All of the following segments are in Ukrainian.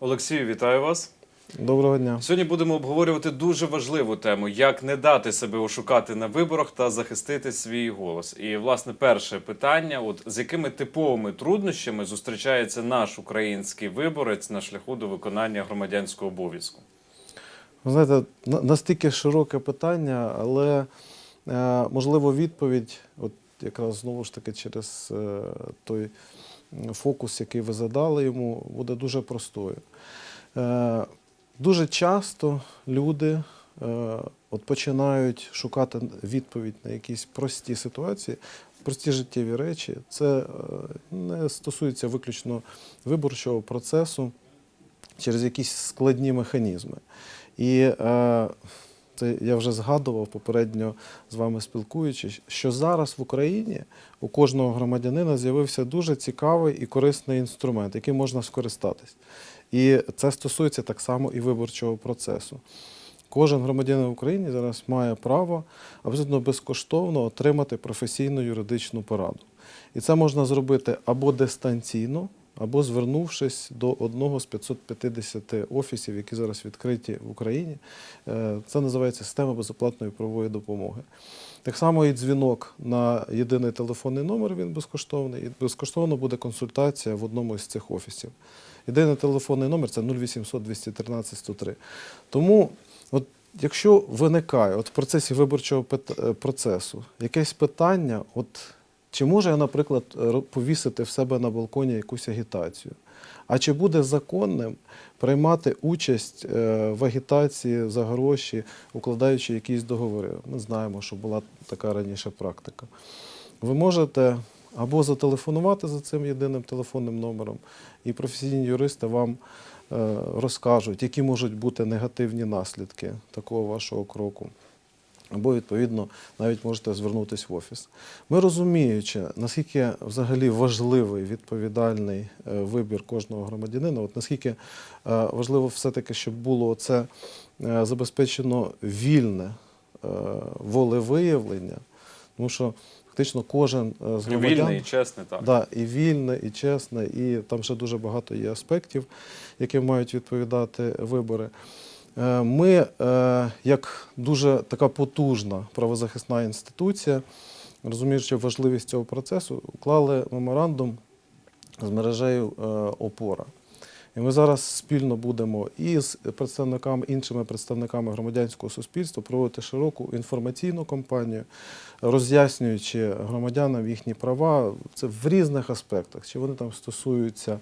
Олексію, вітаю вас. Доброго дня. Сьогодні будемо обговорювати дуже важливу тему: як не дати себе ошукати на виборах та захистити свій голос. І власне перше питання: от з якими типовими труднощами зустрічається наш український виборець на шляху до виконання громадянського обов'язку? Ви знаєте, настільки широке питання, але е, можливо відповідь, от якраз знову ж таки через е, той фокус, який ви задали йому, буде дуже простою. Е, дуже часто люди е, от починають шукати відповідь на якісь прості ситуації, прості життєві речі. Це е, не стосується виключно виборчого процесу через якісь складні механізми. І це я вже згадував попередньо з вами спілкуючись, що зараз в Україні у кожного громадянина з'явився дуже цікавий і корисний інструмент, яким можна скористатись. І це стосується так само і виборчого процесу. Кожен громадянин в Україні зараз має право абсолютно безкоштовно отримати професійну юридичну пораду. І це можна зробити або дистанційно, або звернувшись до одного з 550 офісів, які зараз відкриті в Україні. Е, Це називається система безоплатної правової допомоги. Так само і дзвінок на єдиний телефонний номер він безкоштовний, і безкоштовно буде консультація в одному з цих офісів. Єдиний телефонний номер це 0800 213 103. Тому, от якщо виникає от в процесі виборчого е, процесу якесь питання, от чи можу я, наприклад, повісити в себе на балконі якусь агітацію? А чи буде законним приймати участь е, в агітації за гроші, укладаючи якісь договори? Ми знаємо, що була така раніше практика. Ви можете або зателефонувати за цим єдиним телефонним номером, і професійні юристи вам е, розкажуть, які можуть бути негативні наслідки такого вашого кроку. Або, відповідно, навіть можете звернутися в офіс. Ми розуміючи, наскільки взагалі важливий відповідальний е, вибір кожного громадянина, от наскільки е, важливо все-таки, щоб було це е, забезпечено вільне волевиявлення, тому що фактично кожен з громадян Вільний і чесний, так. Да, і вільне, і чесне, і там ще дуже багато є аспектів, яким мають відповідати вибори. Е, Ми, е, як дуже така потужна правозахисна інституція, розуміючи важливість цього процесу, уклали меморандум з мережею е, Опора. І ми зараз спільно будемо і з представниками, іншими представниками громадянського суспільства проводити широку інформаційну кампанію, роз'яснюючи громадянам їхні права. Це в різних аспектах. Чи вони там стосуються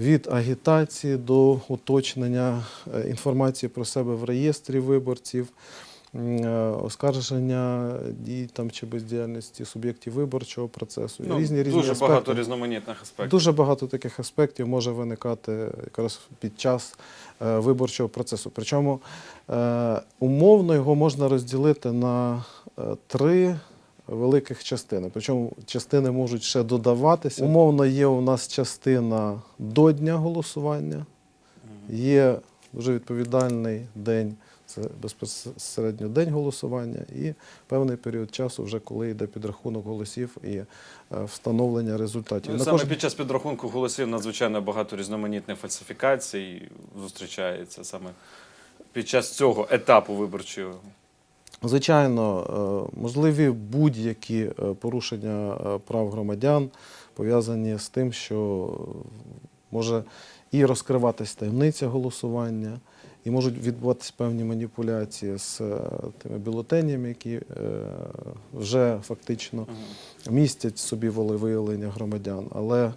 від агітації до уточнення е, інформації про себе в реєстрі виборців, е, оскарження дій там чи бездіяльності суб'єктів виборчого процесу. Ну, різні різні дуже аспекти. багато різноманітних аспектів. Дуже багато таких аспектів може виникати якраз під час е, виборчого процесу. Причому е, умовно його можна розділити на е, три великих частини. Причому частини можуть ще додаватися. Умовно є у нас частина до дня голосування, є дуже відповідальний день. Це безпосередньо день голосування і певний період часу, вже коли йде підрахунок голосів і е, встановлення результатів. Ну, саме кожен- під час підрахунку голосів надзвичайно багато різноманітних фальсифікацій зустрічається саме під час цього етапу виборчого. Звичайно, е, можливі будь-які е, порушення е, прав громадян пов'язані з тим, що може і розкриватись таємниця голосування, і можуть відбуватись певні маніпуляції з тими бюлетенями, які вже фактично містять в собі волевиявлення громадян. Але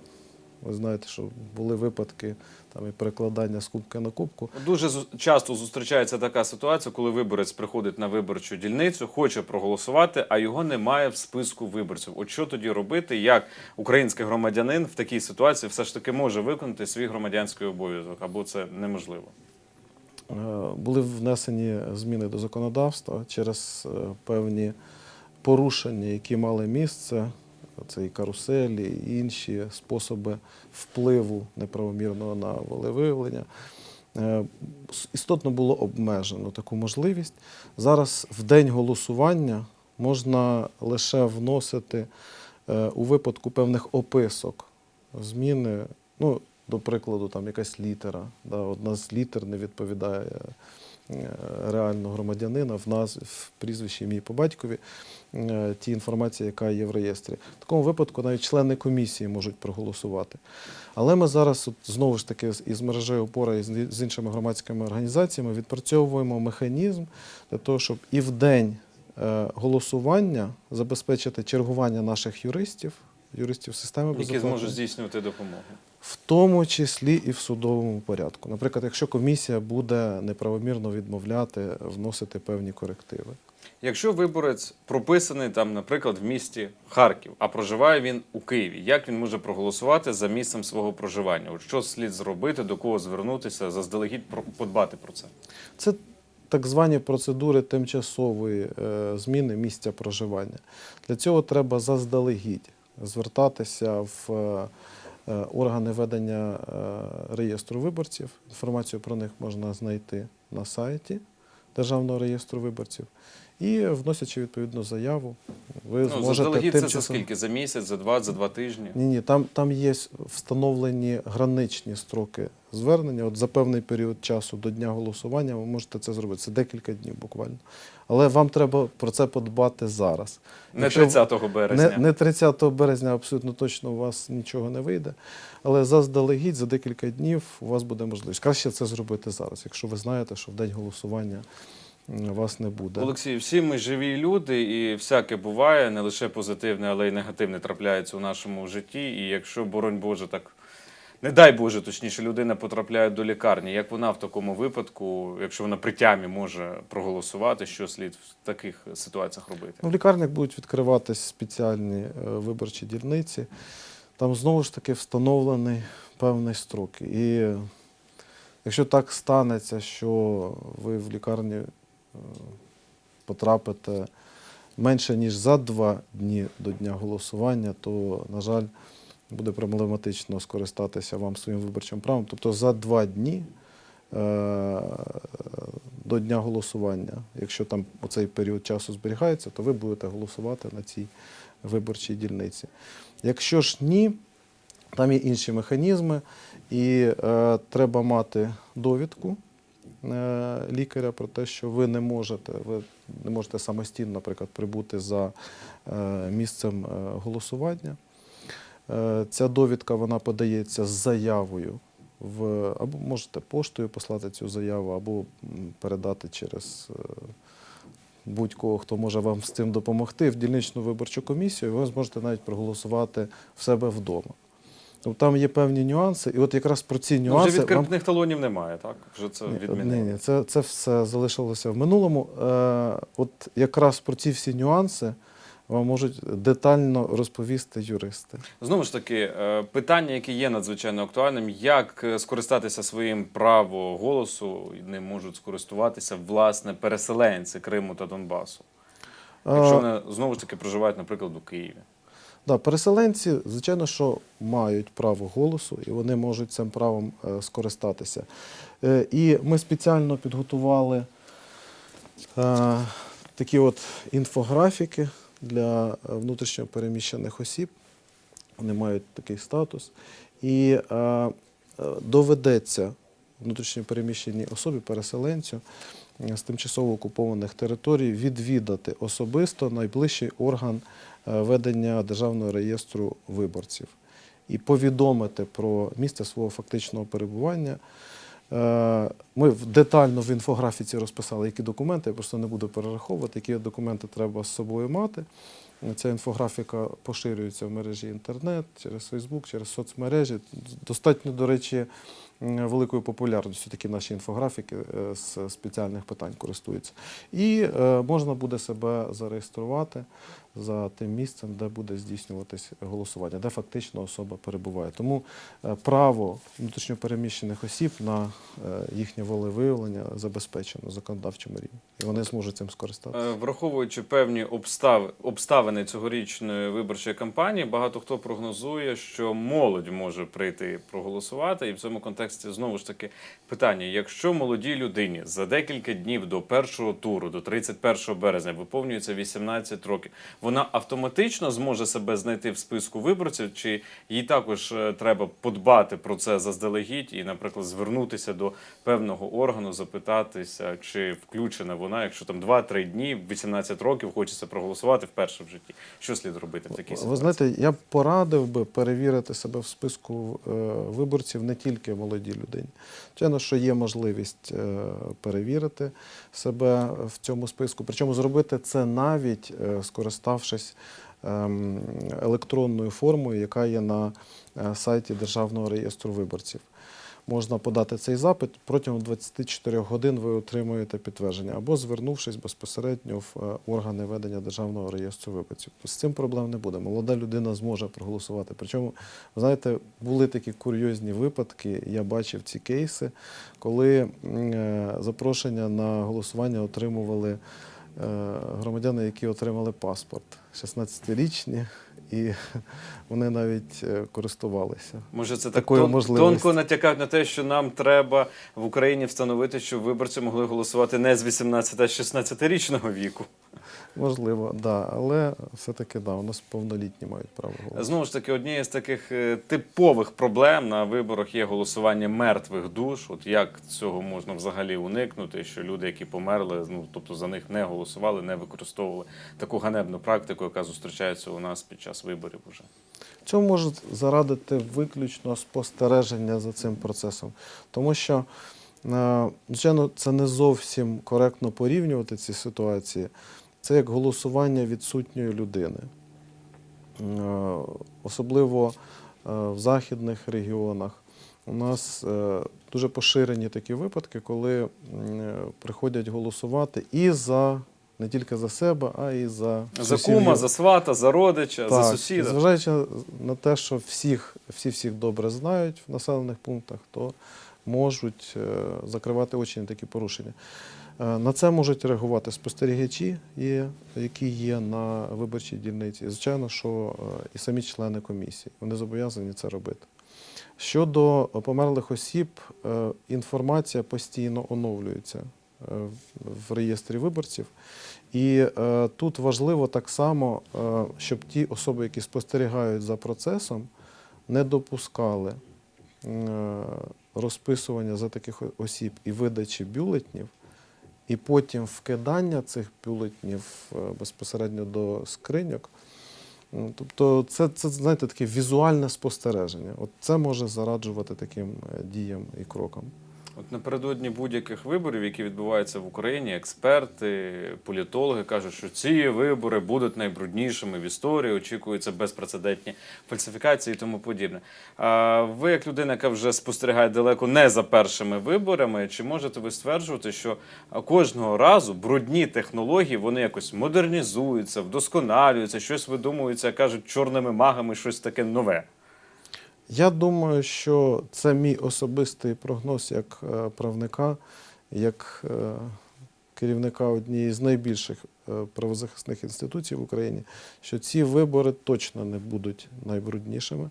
ви знаєте, що були випадки там і перекладання з кубки на кубку. Дуже часто зустрічається така ситуація, коли виборець приходить на виборчу дільницю, хоче проголосувати, а його немає в списку виборців. От що тоді робити? Як український громадянин в такій ситуації все ж таки може виконати свій громадянський обов'язок, або це неможливо? Е, були внесені зміни до законодавства через е, певні порушення, які мали місце. Це і каруселі, і інші способи впливу неправомірного на волевиявлення. Е, Істотно було обмежено таку можливість. Зараз в день голосування можна лише вносити е, у випадку певних описок зміни. Ну, до прикладу, там якась літера, да, одна з літер не відповідає е, реально громадянина в нас в прізвищі ім'ї по батькові е, ті інформації, яка є в реєстрі. В такому випадку навіть члени комісії можуть проголосувати. Але ми зараз от, знову ж таки із мережею опора і з з іншими громадськими організаціями відпрацьовуємо механізм для того, щоб і в день е, голосування забезпечити чергування наших юристів, юристів системи безпеки. Які зможуть здійснювати допомогу. В тому числі і в судовому порядку. Наприклад, якщо комісія буде неправомірно відмовляти, вносити певні корективи. Якщо виборець прописаний там, наприклад, в місті Харків, а проживає він у Києві, як він може проголосувати за місцем свого проживання? От що слід зробити, до кого звернутися, заздалегідь подбати про це? Це так звані процедури тимчасової е, зміни місця проживання. Для цього треба заздалегідь звертатися в е, органи ведення е, реєстру виборців. Інформацію про них можна знайти на сайті Державного реєстру виборців. І вносячи відповідну заяву, ви Ну, зможете заздалегідь це за скільки? За місяць, за два, за два тижні? Ні, ні, там, там є встановлені граничні строки звернення. От за певний період часу до дня голосування ви можете це зробити. Це декілька днів буквально. Але вам треба про це подбати зараз. Не Якщо 30 березня. Не, не 30 березня абсолютно точно у вас нічого не вийде. Але заздалегідь за декілька днів у вас буде можливість. Краще це зробити зараз, якщо ви знаєте, що в день голосування вас не буде. Олексій, всі ми живі люди, і всяке буває, не лише позитивне, але й негативне трапляється у нашому житті. І якщо, боронь Боже, так не дай Боже, точніше, людина потрапляє до лікарні, як вона в такому випадку, якщо вона при тямі може проголосувати, що слід в таких ситуаціях робити? Ну, в лікарнях будуть відкриватись спеціальні е, виборчі дільниці. Там знову ж таки встановлений певний строк. І е, якщо так станеться, що ви в лікарні потрапите менше, ніж за два дні до дня голосування, то, на жаль, буде проблематично скористатися вам своїм виборчим правом. Тобто за два дні е, до дня голосування, якщо там оцей період часу зберігається, то ви будете голосувати на цій виборчій дільниці. Якщо ж ні, там є інші механізми, і е, треба мати довідку е, лікаря про те, що ви не можете, ви не можете самостійно, наприклад, прибути за е, місцем е, голосування. Е, Ця довідка вона подається з заявою. В, або можете поштою послати цю заяву, або передати через е, будь-кого, хто може вам з цим допомогти, в дільничну виборчу комісію, ви зможете навіть проголосувати в себе вдома. Тобто там є певні нюанси, і от якраз про ці Ну, нюанси. вже вам- відкритних талонів немає, так? Вже це ні, відмінили. ні, ні, це, це все залишилося в минулому. Е, от якраз про ці всі нюанси вам можуть детально розповісти юристи. Знову ж таки, е, питання, яке є надзвичайно актуальним, як е, скористатися своїм правом голосу, ним можуть скористуватися власне переселенці Криму та Донбасу, якщо Е, вони знову ж таки проживають, наприклад, у Києві. Да, переселенці, звичайно, що мають право голосу, і вони можуть цим правом е, скористатися. Е, і ми спеціально підготували е, такі от інфографіки для е, внутрішньо переміщених осіб. Вони мають такий статус. І доведеться внутрішньо переміщеній особі, переселенцю з тимчасово окупованих територій відвідати особисто найближчий орган е, ведення Державного реєстру виборців і повідомити про місце свого фактичного перебування. Е, Ми детально в інфографіці розписали, які документи, я просто не буду перераховувати, які документи треба з собою мати. Ця інфографіка поширюється в мережі інтернет, через Фейсбук, через соцмережі. Достатньо, до речі, великою популярністю такі наші інфографіки е, з спеціальних питань користуються. І е, можна буде себе зареєструвати за тим місцем, де буде здійснюватись голосування, де фактично особа перебуває. Тому е, право внутрішньопереміщених осіб на їхнє волевиявлення забезпечено в законодавчому рівні. І вони зможуть цим скористатися. Враховуючи певні обстави, обставини цьогорічної виборчої кампанії, багато хто прогнозує, що молодь може прийти проголосувати, і в цьому контексті контексті знову ж таки питання: якщо молодій людині за декілька днів до першого туру, до 31 березня, виповнюється 18 років, вона автоматично зможе себе знайти в списку виборців, чи їй також е, треба подбати про це заздалегідь і, наприклад, звернутися до певного органу, запитатися, чи включена вона, якщо там 2-3 дні, 18 років хочеться проголосувати вперше в житті. Що слід робити в такій Ви знаєте, я б порадив би перевірити себе в списку е, виборців не тільки молодій людині. Звичайно, що є можливість е, перевірити себе в цьому списку. Причому зробити це навіть е, скориставшись ем, електронною формою, яка є на е, сайті Державного реєстру виборців. Можна подати цей запит протягом 24 годин ви отримуєте підтвердження або звернувшись безпосередньо в е, органи ведення державного реєстру виборців. З цим проблем не буде. Молода людина зможе проголосувати. Причому, знаєте, були такі курйозні випадки. Я бачив ці кейси, коли е, запрошення на голосування отримували е, громадяни, які отримали паспорт 16-річні, і вони навіть е, користувалися. Може, це так такою тон, можливістю. тонко натякають на те, що нам треба в Україні встановити, щоб виборці могли голосувати не з 18 а з 16-річного віку. Можливо, да, але все-таки да, у нас повнолітні мають право голосувати. Знову ж таки, однією з таких е, типових проблем на виборах є голосування мертвих душ. От як цього можна взагалі уникнути, що люди, які померли, ну тобто за них не голосували, не використовували таку ганебну практику, яка зустрічається у нас під час виборів уже. Цьому може зарадити виключно спостереження за цим процесом, тому що, е, звичайно, це не зовсім коректно порівнювати ці ситуації. Це як голосування відсутньої людини. Е, Особливо е, в західних регіонах у нас е, дуже поширені такі випадки, коли приходять голосувати і за не тільки за себе, а й за За сусідів. кума, за свата, за родича, за сусіда. Зважаючи на те, що всіх, всі всіх добре знають в населених пунктах, то можуть закривати очі на такі порушення. Е, На це можуть реагувати спостерігачі, які є на виборчій дільниці. Звичайно, що е, і самі члени комісії. Вони зобов'язані це робити. Щодо померлих осіб, е, інформація постійно оновлюється в реєстрі виборців. І тут важливо так само, щоб ті особи, які спостерігають за процесом, не допускали розписування за таких осіб і видачі бюлетнів, і потім вкидання цих бюлетнів е, безпосередньо до скриньок. Тобто, це, це знаєте, таке візуальне спостереження. От це може зараджувати таким е, діям і крокам. От напередодні будь-яких виборів, які відбуваються в Україні, експерти, політологи кажуть, що ці вибори будуть найбруднішими в історії, очікуються безпрецедентні фальсифікації і тому подібне. А ви, як людина, яка вже спостерігає далеко не за першими виборами, чи можете ви стверджувати, що кожного разу брудні технології вони якось модернізуються, вдосконалюються, щось видумуються, кажуть чорними магами, щось таке нове? Я думаю, що це мій особистий прогноз як е, правника, як е, керівника однієї з найбільших е, правозахисних інституцій в Україні, що ці вибори точно не будуть найбруднішими.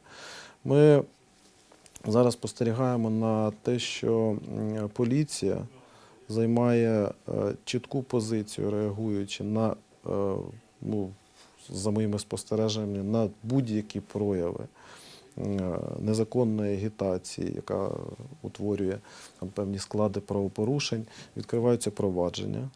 Ми зараз спостерігаємо на те, що поліція займає чітку позицію, реагуючи на, ну, за моїми спостереженнями, на будь-які прояви незаконної агітації, яка утворює там, певні склади правопорушень, відкриваються провадження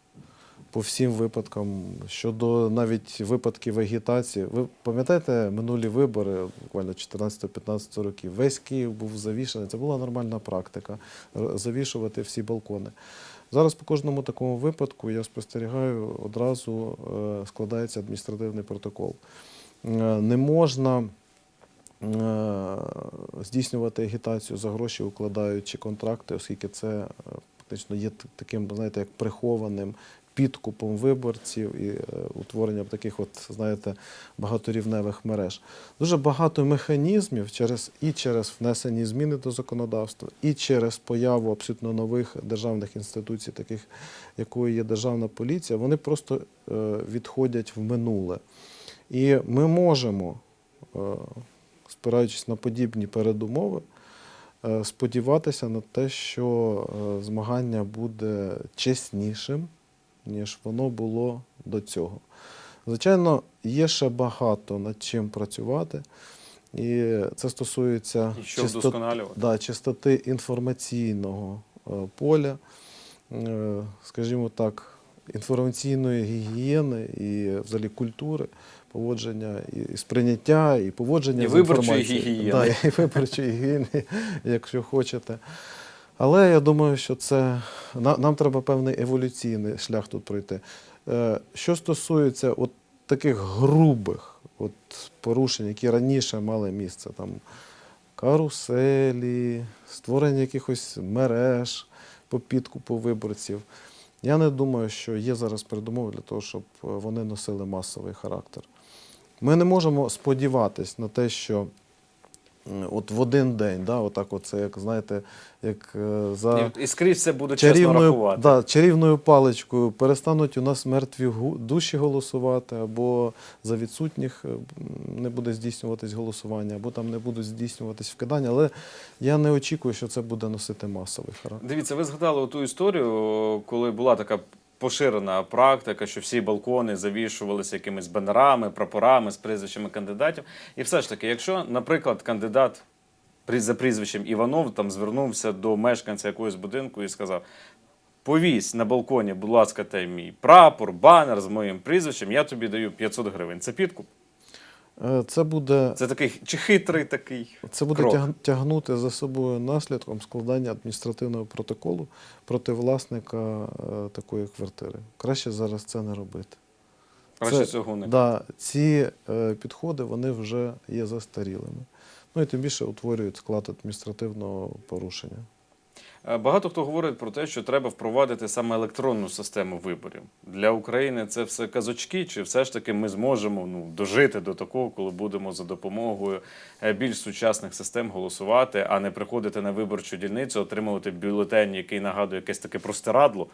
по всім випадкам. Щодо навіть випадків агітації. Ви пам'ятаєте минулі вибори, буквально 14-15 років, весь Київ був завішаний. Це була нормальна практика завішувати всі балкони. Зараз по кожному такому випадку я спостерігаю, одразу е, складається адміністративний протокол. Е, Не можна е, здійснювати агітацію за гроші, укладаючи контракти, оскільки це е, фактично є таким, знаєте, як прихованим підкупом виборців і е, утворенням таких, от, знаєте, багаторівневих мереж. Дуже багато механізмів через і через внесені зміни до законодавства, і через появу абсолютно нових державних інституцій, таких якою є державна поліція, вони просто е, відходять в минуле. І ми можемо, е, спираючись на подібні передумови, е, сподіватися на те, що е, змагання буде чеснішим, ніж воно було до цього. Звичайно, є ще багато над чим працювати. І це стосується І що чисто- да, чистоти інформаційного е, поля, скажімо так, інформаційної гігієни і взагалі культури, поводження і, сприйняття, і поводження І з виборчої гігієни. Да, і виборчої гігієни, якщо хочете. Але я думаю, що це на- нам треба певний еволюційний шлях тут пройти. Е, Що стосується от таких грубих от порушень, які раніше мали місце, там каруселі, створення якихось мереж по підкупу виборців. Я не думаю, що є зараз передумови для того, щоб е, вони носили масовий характер. Ми не можемо сподіватися на те, що от в один день, да, отак от це, як знаєте, як е, за І, скрізь все буде чесно чарівною, рахувати. да, чарівною паличкою перестануть у нас мертві душі голосувати, або за відсутніх е, не буде здійснюватись голосування, або там не будуть здійснюватись вкидання. Але я не очікую, що це буде носити масовий характер. Дивіться, ви згадали ту історію, коли була така поширена практика, що всі балкони завішувалися якимись банерами, прапорами з прізвищами кандидатів. І все ж таки, якщо, наприклад, кандидат за прізвищем Іванов там звернувся до мешканця якогось будинку і сказав: повісь на балконі, будь ласка, та мій прапор, банер з моїм прізвищем, я тобі даю 500 гривень. Це підкуп. Е, Це буде, Це такий чи хитрий такий. це буде крок. тягнути за собою наслідком складання адміністративного протоколу проти власника е, такої квартири. Краще зараз це не робити. Краще Це- цього не Да, ці е, підходи вони вже є застарілими. Ну і тим більше утворюють склад адміністративного порушення. Е, Багато хто говорить про те, що треба впровадити саме електронну систему виборів. Для України це все казочки, чи все ж таки ми зможемо ну, дожити до такого, коли будемо за допомогою е, більш сучасних систем голосувати, а не приходити на виборчу дільницю, отримувати бюлетень, який нагадує якесь таке простирадло,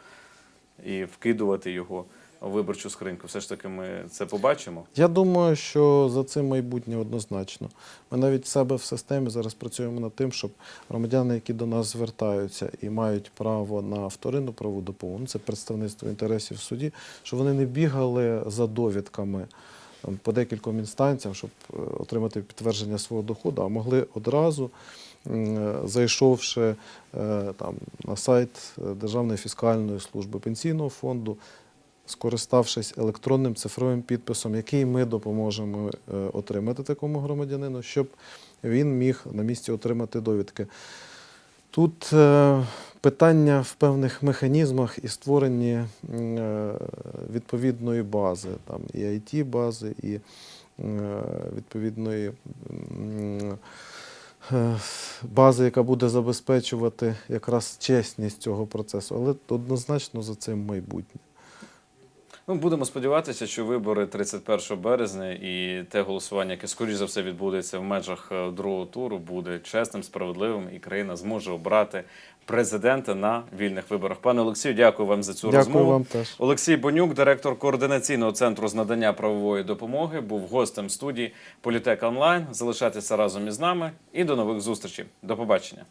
і вкидувати його виборчу скриньку. Все ж таки, ми це побачимо. Я думаю, що за цим майбутнє однозначно. Ми навіть себе в системі зараз працюємо над тим, щоб громадяни, які до нас звертаються і мають право на вторинну правову допомогу, це представництво інтересів в суді, щоб вони не бігали за довідками по декільком інстанціям, щоб е, отримати підтвердження свого доходу, а могли одразу, е, зайшовши е, там, на сайт Державної фіскальної служби пенсійного фонду, скориставшись електронним цифровим підписом, який ми допоможемо е, отримати такому громадянину, щоб він міг на місці отримати довідки. Тут е, питання в певних механізмах і створенні е, відповідної бази, там і it бази, і відповідної бази, яка буде забезпечувати якраз чесність цього процесу, але однозначно за цим майбутнє. Ну, будемо сподіватися, що вибори 31 березня і те голосування, яке скоріш за все відбудеться в межах е, другого туру, буде чесним, справедливим, і країна зможе обрати президента на вільних виборах. Пане Олексію, дякую вам за цю Дякую розмову. вам теж. Олексій Бонюк, директор координаційного центру з надання правової допомоги, був гостем студії Політек Онлайн. Залишайтеся разом із нами і до нових зустрічей. До побачення.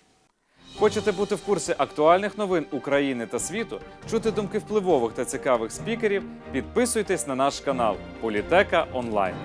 Хочете бути в курсі актуальних новин України та світу, чути думки впливових та цікавих спікерів? Підписуйтесь на наш канал Політека Онлайн.